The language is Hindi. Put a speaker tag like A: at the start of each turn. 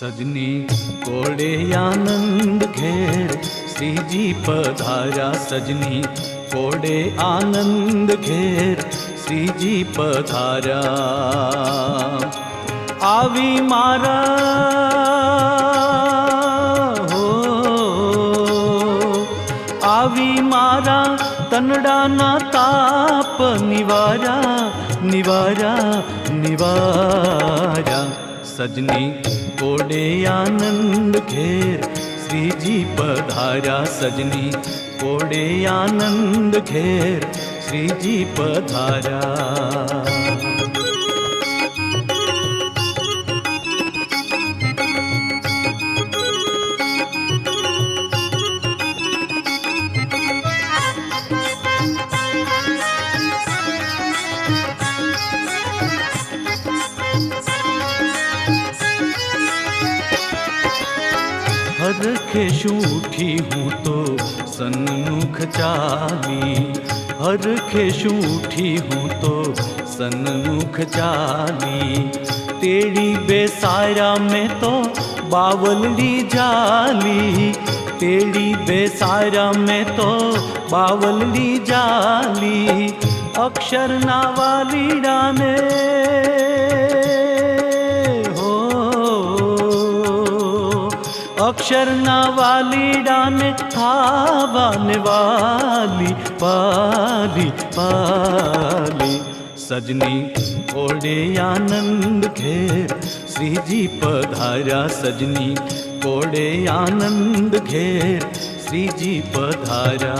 A: सजनी कोड़े आनंद घेर श्री जी पधारा सजनी कोड़े आनंद घेर श्री जी पधारा। आवी मारा, हो। आवी मारा, तनडा ना ताप निवारा निवारा निवारा। सजनी कोड़े आनंद घेर। श्री जी पधारा सजनी कोड़े आनंद घेर। श्री जी पधारा। हर शूठी हूँ तो सनमुख चाली हर शूठी हूँ तो सनमुख चाली तेरी बेसारा में तो बावल ली जाली तेरी बेसारा में तो बावल ली जाली अक्षर नावाली डाने अक्षर ना वाली डाने थावन वाली पाली पाली। सजनी कोड़े आनंद घेर श्री जी पधारा सजनी कोड़े आनंद घेर श्री जी पधारा